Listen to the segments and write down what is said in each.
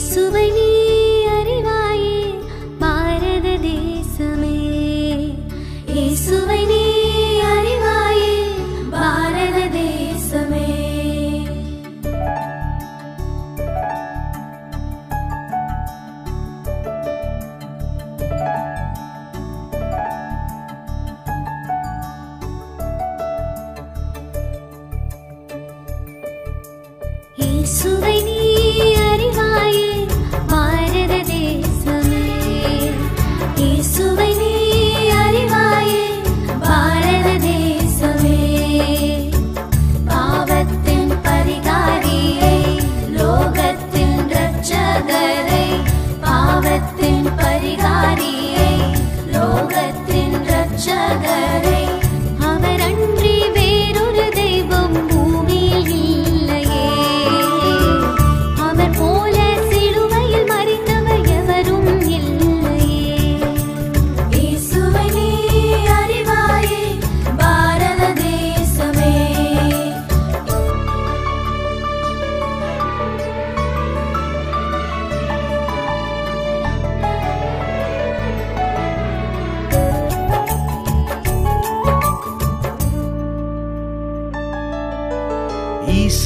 இயேசுவை நீ அறிவாயே பாரத தேசமே. சுவை நீ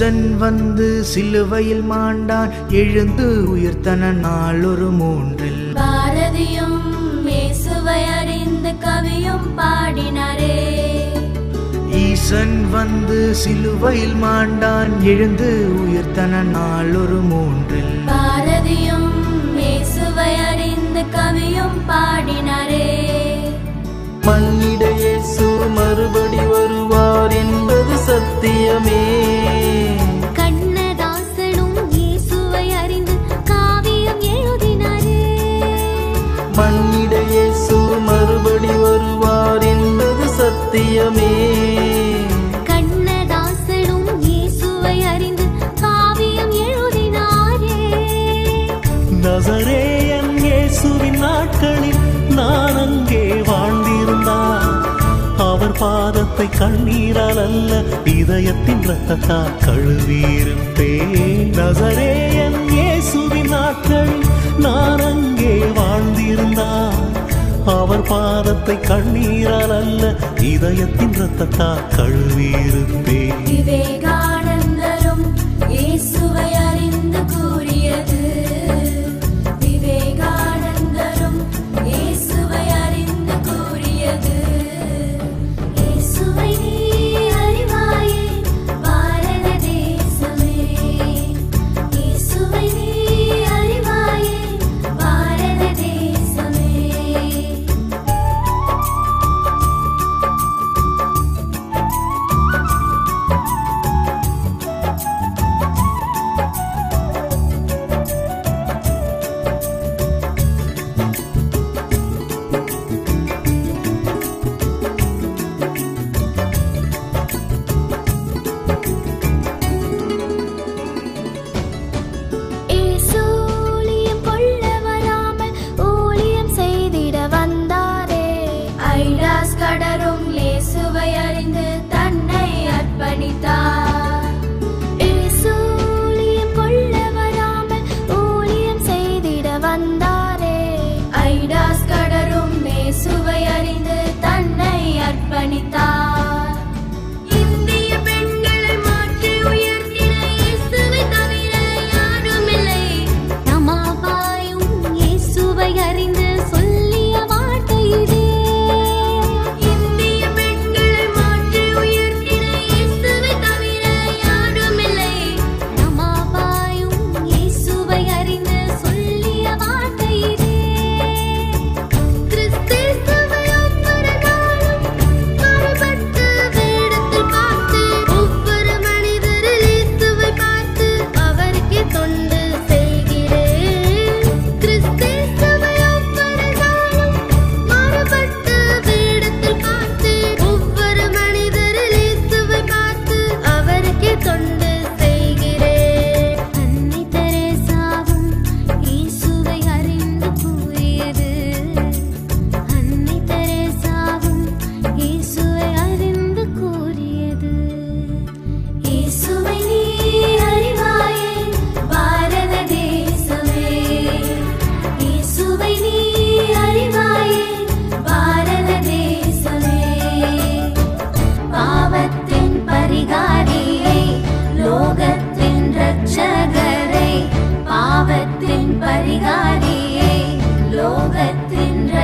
ஈசன் வந்து சிலுவையில் மாண்டான் எழுந்து உயிர்த்தன நாளொரு மூன்றில். பாரதியும் இயேசுவை அறிந்து கவியும் பாடினாரே. ஈசன் வந்து சிலுவையில் மாண்டான் எழுந்து உயிர்த்தன நாளொரு மூன்றில். பாரதியும் இயேசுவை அறிந்து கவியும் பாடினாரே. மன்னிட நசரேயன் இயேசுவின் நாட்களில் நான் அங்கே வாழ்ந்திருந்தார் அவர் பாதத்தை கண்ணீரால் அல்ல இதயத்தின் ரத்தத்தால் கழுவியிருப்பேன் நசரேயன் இயேசுவின் நாட்களில் நான் அங்கே வாழ்ந்திருந்தான் அவர் பாதத்தை கண்ணீரால் அல்ல இதயத்தின் ரத்தத்தால் கழுவியிருப்பேன்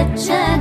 touch